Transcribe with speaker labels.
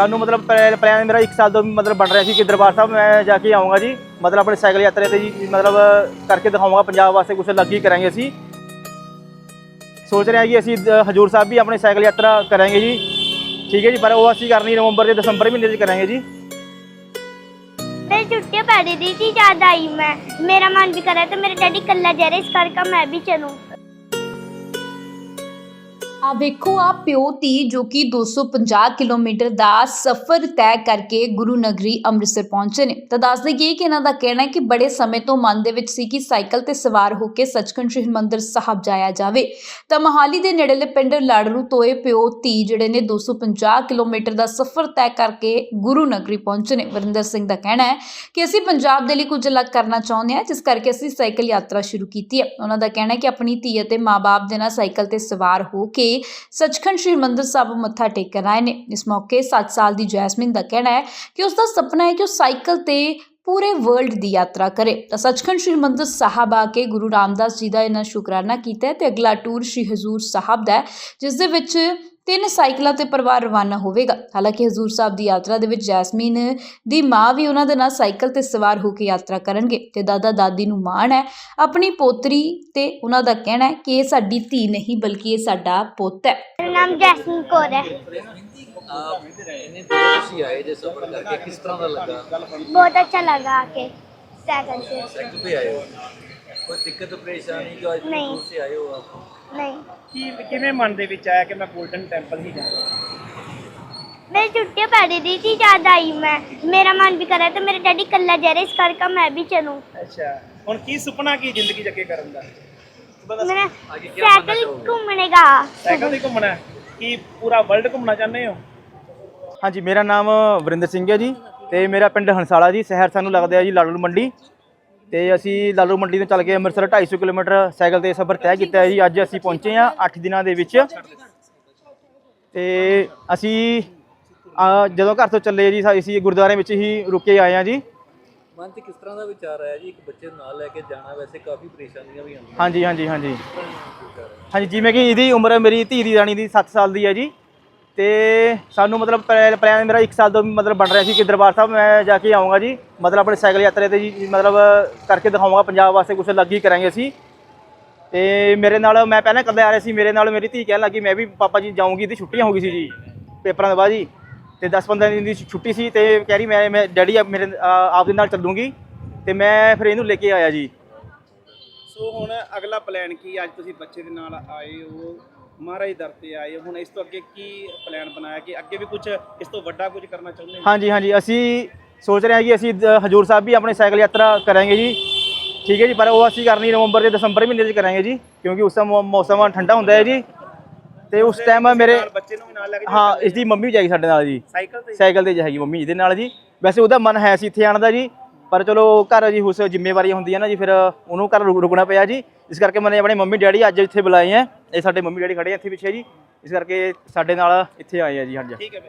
Speaker 1: ਸਾਨੂੰ ਮਤਲਬ ਪਲਾਨ ਮੇਰਾ 1 ਸਾਲ ਤੋਂ ਮਤਲਬ ਬਣ ਰਿਹਾ ਸੀ ਕਿ ਦਰਬਾਰ ਸਾਹਿਬ ਮੈਂ ਜਾ ਕੇ ਆਉਂਗਾ ਜੀ। ਮਤਲਬ ਆਪਣੇ ਸਾਈਕਲ ਯਾਤਰਾ ਤੇ ਜੀ, ਮਤਲਬ ਕਰਕੇ ਦਿਖਾਉਂਗਾ ਪੰਜਾਬ ਵਾਸਤੇ ਕੁਝ ਅਲੱਗ ਹੀ ਕਰਾਂਗੇ ਅਸੀਂ। ਸੋਚ ਰਹੇ ਹਾਂ ਅਸੀਂ ਹਜੂਰ ਸਾਹਿਬ ਵੀ ਆਪਣੀ ਸਾਈਕਲ ਯਾਤਰਾ ਕਰਾਂਗੇ ਜੀ। ਠੀਕ ਹੈ ਜੀ, ਪਰ ਉਹ ਅਸੀਂ ਕਰਨੀ ਨਵੰਬਰ ਤੇ ਦਸੰਬਰ ਮਹੀਨੇ 'ਚ ਕਰਾਂਗੇ ਜੀ।
Speaker 2: ਤੇ ਛੁੱਟੀ ਪੈ ਰਹੀ ਸੀ ਯਾਦ ਆਈ ਮੈਂ। ਮੇਰਾ ਮਨ ਵੀ ਕਰਿਆ ਤੇ ਮੇਰੇ ਡੈਡੀ ਕੱਲਾ ਜਾ ਰਿਹਾ, ਇਸ ਕਰਕੇ ਮੈਂ ਵੀ ਚਲੂੰ।
Speaker 3: ਆ ਵੇਖੋ ਆ ਪਿਓ ਧੀ ਜੋ ਕਿ 250 ਕਿਲੋਮੀਟਰ ਦਾ ਸਫ਼ਰ ਤੈਅ ਕਰਕੇ ਗੁਰੂ ਨਗਰੀ ਅੰਮ੍ਰਿਤਸਰ ਪਹੁੰਚੇ ਨੇ। ਤਾਂ ਦੱਸ ਦਈਏ ਕਿ ਇਹਨਾਂ ਦਾ ਕਹਿਣਾ ਹੈ ਕਿ ਬੜੇ ਸਮੇਂ ਤੋਂ ਮਨ ਦੇ ਵਿੱਚ ਸੀ ਕਿ ਸਾਈਕਲ ਤੇ ਸਵਾਰ ਹੋ ਕੇ ਸੱਚਖੰਡ ਸ੍ਰੀ ਹਰਿਮੰਦਰ ਸਾਹਿਬ ਜਾਇਆ ਜਾਵੇ। ਤਾਂ ਮੋਹਾਲੀ ਦੇ ਨੇੜੇਲੇ ਪਿੰਡ ਲਾੜਰੂ ਤੋਂ ਇਹ ਪਿਓ ਧੀ ਜਿਹੜੇ ਨੇ 250 ਕਿਲੋਮੀਟਰ ਦਾ ਸਫ਼ਰ ਤੈਅ ਕਰਕੇ ਗੁਰੂ ਨਗਰੀ ਪਹੁੰਚੇ ਨੇ। ਵਰਿੰਦਰ ਸਿੰਘ ਦਾ ਕਹਿਣਾ ਹੈ ਕਿ ਅਸੀਂ ਪੰਜਾਬ ਦੇ ਲਈ ਕੁਝ ਅਲੱਗ ਕਰਨਾ ਚਾਹੁੰਦੇ ਹਾਂ, ਜਿਸ ਕਰਕੇ ਅਸੀਂ ਸਾਈਕਲ ਯਾਤਰਾ ਸ਼ੁਰੂ ਕੀਤੀ ਹੈ। ਉਹਨਾਂ ਦਾ ਕਹਿਣਾ ਹੈ ਕਿ ਆਪਣੀ ਧੀ ਅਤੇ ਮਾਪੇ ਦੇ ਨਾਲ ਸਾਈਕਲ ਤੇ ਸਵਾਰ ਹੋ ਕੇ ਸੱਚਖੰਡ ਸ੍ਰੀ ਮੰਦਰ ਸਾਹਿਬ ਮੱਥਾ ਟੇਕਣ ਆਏ ਨੇ। ਇਸ ਮੌਕੇ 7 ਸਾਲ ਦੀ ਜੈਸਮਿਨ ਦਾ ਕਹਿਣਾ ਹੈ ਕਿ ਉਸ ਦਾ ਸੁਪਨਾ ਹੈ ਕਿ ਉਹ ਸਾਈਕਲ ਤੇ ਪੂਰੇ ਵਰਲਡ ਦੀ ਯਾਤਰਾ ਕਰੇ। ਤਾਂ ਸੱਚਖੰਡ ਸ੍ਰੀ ਮੰਦਰ ਸਾਹਿਬ ਆ ਕੇ ਗੁਰੂ ਰਾਮਦਾਸ ਜੀ ਦਾ ਇਹਨਾਂ ਸ਼ੁਕਰਾਨਾ ਕੀਤਾ ਹੈ ਤੇ ਅਗਲਾ ਟੂਰ ਸ੍ਰੀ ਹਜ਼ੂਰ ਸਾਹਿਬ ਦਾ ਜਿਸ ਦੇ ਵਿੱਚ ਤਿੰਨ ਸਾਈਕਲਾਂ ਤੇ ਪਰਿਵਾਰ ਰਵਾਨਾ ਹੋਵੇਗਾ ਹਾਲਾਂਕਿ ਹਜ਼ੂਰ ਸਾਹਿਬ ਦੀ ਯਾਤਰਾ ਦੇ ਵਿੱਚ ਜੈਸਮੀਨ ਦੀ ਮਾਂ ਵੀ ਉਹਨਾਂ ਦੇ ਨਾਲ ਸਾਈਕਲ ਤੇ ਸਵਾਰ ਹੋ ਕੇ ਯਾਤਰਾ ਕਰਨਗੇ ਤੇ ਦਾਦਾ ਦਾਦੀ ਨੂੰ ਮਾਣ ਹੈ ਆਪਣੀ ਪੋਤਰੀ ਤੇ ਉਹਨਾਂ ਦਾ ਕਹਿਣਾ ਹੈ ਕਿ ਇਹ ਸਾਡੀ ਧੀ ਨਹੀਂ ਬਲਕਿ ਇਹ ਸਾਡਾ ਪੁੱਤ ਹੈ
Speaker 2: मेरा नाम जैस्मिन कौर है
Speaker 4: ਆਪ ਇਹਨੇ ਤੁਸੀਂ ਆਏ ਜੇ ਸਫਰ ਕਰਕੇ ਕਿਸ ਤਰ੍ਹਾਂ ਦਾ ਲੱਗਾ
Speaker 2: बहुत अच्छा लगा आके साइकिल से
Speaker 4: ਸਾਈਕਲ ਤੇ ਆਏ ਹੋ कोई दिक्कत परेशानी जो
Speaker 2: आज
Speaker 4: नहीं। दूर से आए हो
Speaker 2: ਨਹੀਂ।
Speaker 5: ਕੀ ਕਿਵੇਂ ਮਨ ਦੇ ਵਿੱਚ ਆਇਆ ਕਿ ਮੈਂ 골ਡਨ ਟੈਂਪਲ ਹੀ ਜਾਣਾ
Speaker 2: मेरी छुट्टियाँ पड़ रही थी याद आई मैं मेरा मन भी कर रहा था मेरे डैडी कल्ला जा रहे इस करके मैं भी चलूँ
Speaker 5: ਅੱਛਾ। ਹੁਣ ਕੀ ਸੁਪਨਾ ਕੀ ਜ਼ਿੰਦਗੀ 'ਚ ਕਰਨ ਦਾ?
Speaker 2: मेरा
Speaker 4: आगे क्या बनना
Speaker 5: ਸਾਈਕਲ ਤੇ ਘੁੰਮਣਾ ਕੀ ਪੂਰਾ ਵਰਲਡ ਘੁੰਮਣਾ ਚਾਹੁੰਦੇ ਹੋ?
Speaker 1: ਹਾਂਜੀ ਮੇਰਾ ਨਾਮ ਵਰਿੰਦਰ ਸਿੰਘ ਹੈ ਜੀ ਤੇ ਮੇਰਾ ਪਿੰਡ ਹੰਸਾਲਾ ਜੀ ਸ਼ਹਿਰ ਸਾਨੂੰ ਲੱਗਦਾ ਹੈ ਜੀ ਲਾਲੂ ਮੰਡੀ। ਤੇ ਅਸੀਂ ਲਾਲੂ ਮੰਡੀ ਤੋਂ ਚੱਲ ਕੇ ਅੰਮ੍ਰਿਤਸਰ 250 ਕਿਲੋਮੀਟਰ ਸਾਈਕਲ ਤੇ ਸਫ਼ਰ ਤੈਅ ਕੀਤਾ ਹੈ ਜੀ। ਅੱਜ ਅਸੀਂ ਪਹੁੰਚੇ ਹਾਂ 8 ਦਿਨਾਂ ਦੇ ਵਿੱਚ। ਤੇ ਅਸੀਂ ਆ, ਜਦੋਂ ਘਰ ਤੋਂ ਚੱਲੇ ਜੀ ਅਸੀਂ ਗੁਰਦੁਆਰੇ ਵਿੱਚ ਹੀ ਰੁਕੇ ਆਏ ਹਾਂ ਜੀ।
Speaker 4: ਮਨ ਤੇ ਕਿਸ ਤਰ੍ਹਾਂ ਦਾ ਵਿਚਾਰ ਆਇਆ ਜੀ? ਇੱਕ ਬੱਚੇ ਨੂੰ ਨਾਲ ਲੈ ਕੇ ਜਾਣਾ ਵੈਸੇ ਕਾਫੀ ਪਰੇਸ਼ਾਨੀਆਂ ਵੀ ਆਉਂਦੀਆਂ।
Speaker 1: ਹਾਂਜੀ ਹਾਂਜੀ ਹਾਂਜੀ। ਹਾਂਜੀ ਜਿਵੇਂ ਕਿ ਇਹਦੀ ਉਮਰ ਮੇਰੀ ਧੀ ਦੀ ਰਾਣੀ ਦੀ 7 ਸਾਲ ਦੀ ਹੈ ਜੀ। ਤੇ ਸਾਨੂੰ ਮਤਲਬ ਪਲੈ- ਪਲਾਨ ਮੇਰਾ 1 ਸਾਲ ਤੋਂ ਮਤਲਬ ਬਣ ਰਿਹਾ ਸੀ ਕਿ ਦਰਬਾਰ ਸਾਹਿਬ ਮੈਂ ਜਾ ਕੇ ਆਉਂਗਾ ਜੀ। ਮਤਲਬ ਆਪਣੇ ਸਾਈਕਲ ਯਾਤਰਾ ਤੇ ਜੀ ਮਤਲਬ ਕਰਕੇ ਦਿਖਾਉਂਗਾ ਪੰਜਾਬ ਵਾਸਤੇ ਕੁਝ ਅਲੱਗ ਹੀ ਕਰਾਂਗੇ ਅਸੀਂ। ਤੇ ਮੇਰੇ ਨਾਲ ਮੈਂ ਪਹਿਲਾਂ ਇਕੱਲੇ ਆ ਰਿਹਾ ਸੀ ਮੇਰੇ ਨਾਲ ਮੇਰੀ ਧੀ ਕਹਿਣ ਲੱਗੀ ਮੈਂ ਵੀ ਪਾਪਾ ਜੀ ਜਾਊਂਗੀ ਤੇ ਛੁੱਟੀਆਂ ਹੋ ਗਈ ਸੀ ਜੀ ਪੇਪਰਾਂ ਤੋਂ ਬਾਅਦ ਜੀ। ਤੇ 10-15 ਦਿਨ ਦੀ ਛੁੱਟੀ ਸੀ ਤੇ ਕਹਿ ਰਹੀ ਮੈਂ ਮੈਂ ਡੈਡੀ ਮੇਰੇ ਆ, ਆਪ ਦੇ ਨਾਲ ਚੱਲੂਗੀ। ਤੇ ਮੈਂ ਫਿਰ ਇਹਨੂੰ ਲੈ ਕੇ ਆਇਆ ਜੀ।
Speaker 5: ਸੋ ਹੁਣ ਅਗਲਾ ਪਲਾਨ ਕੀ ਅੱਜ ਤੁਸੀਂ ਬੱਚੇ ਦੇ ਨਾਲ ਆਏ ਹੋ। ਮਹਾਰਾਜ ਦਰ ਤੇ ਆਏ ਹੋ। ਹੁਣ ਇਸ ਤੋਂ ਅੱਗੇ ਕੀ ਪਲਾਨ ਬਣਾਇਆ ਕਿ ਅੱਗੇ ਵੀ ਕੁਝ ਇਸ ਤੋਂ ਵੱਡਾ ਕੁਝ ਕਰਨਾ ਚਾਹੁੰਦੇ ਹੋ?
Speaker 1: ਹਾਂਜੀ ਹਾਂਜੀ। ਅਸੀਂ ਸੋਚ ਰਹੇ ਹਾਂ ਕਿ ਅਸੀਂ ਦ- ਹਜੂਰ ਸਾਹਿਬ ਵੀ ਆਪਣੇ ਸਾਈਕਲ ਯਾਤਰਾ ਕਰਾਂਗੇ ਜੀ। ਠੀਕ ਹੈ ਜੀ ਪਰ ਉਹ ਅਸੀਂ ਕਰਨੀ ਨਵੰਬਰ ਤੇ ਦਸੰਬਰ ਮਹੀਨੇ 'ਚ ਕਰਾਂਗੇ ਜੀ ਕਿਉਂਕਿ ਉਸ ਸਮੇਂ ਮੌਸਮ ਠੰਡਾ ਹੁੰਦਾ ਹੈ ਜੀ। ਤੇ ਉਸ ਟਾਈਮ ਮੇਰੇ
Speaker 5: ਨਾਲ ਬੱਚੇ ਨੂੰ ਵੀ ਨਾਲ ਲੈ ਕੇ
Speaker 1: ਹਾਂ ਇਸ ਦੀ ਮੰਮੀ ਵੀ ਜਾਏਗੀ ਸਾਡੇ ਨਾਲ ਜੀ।
Speaker 5: ਸਾਈਕਲ ਤੇ?
Speaker 1: ਸਾਈਕਲ ਤੇ ਜਾਏਗੀ ਮੰਮੀ ਇਹਦੇ ਨਾਲ ਜੀ। ਵੈਸੇ ਉਹਦਾ ਮਨ ਹੈ ਸੀ ਇੱਥੇ ਆਉਣ ਦਾ ਜੀ ਪਰ ਚਲੋ ਘਰ ਜੀ ਉਸ ਜ਼ਿੰਮੇਵਾਰੀਆਂ ਹੁੰਦੀਆਂ ਨਾ ਜੀ ਫਿਰ ਉਹਨੂੰ ਘਰ ਰੁਕ- ਰੁਕਣਾ ਪਿਆ ਜੀ। ਇਸ ਕਰਕੇ ਮੈਨੇ ਆਪਣੇ ਮੰਮੀ ਡੈਡੀ ਅੱਜ ਇੱਥੇ ਬੁਲਾਏ ਆ ਇਹ ਸਾਡੇ ਮੰਮੀ ਡੈਡੀ ਖੜੇ ਆ ਇੱਥੇ ਪਿੱਛੇ ਜੀ। ਇਸ ਕਰਕੇ ਸਾਡੇ ਨਾਲ ਇੱਥੇ ਆਏ ਆ ਜੀ ਹਾਂਜੀ
Speaker 5: ਠੀਕ ਹੈ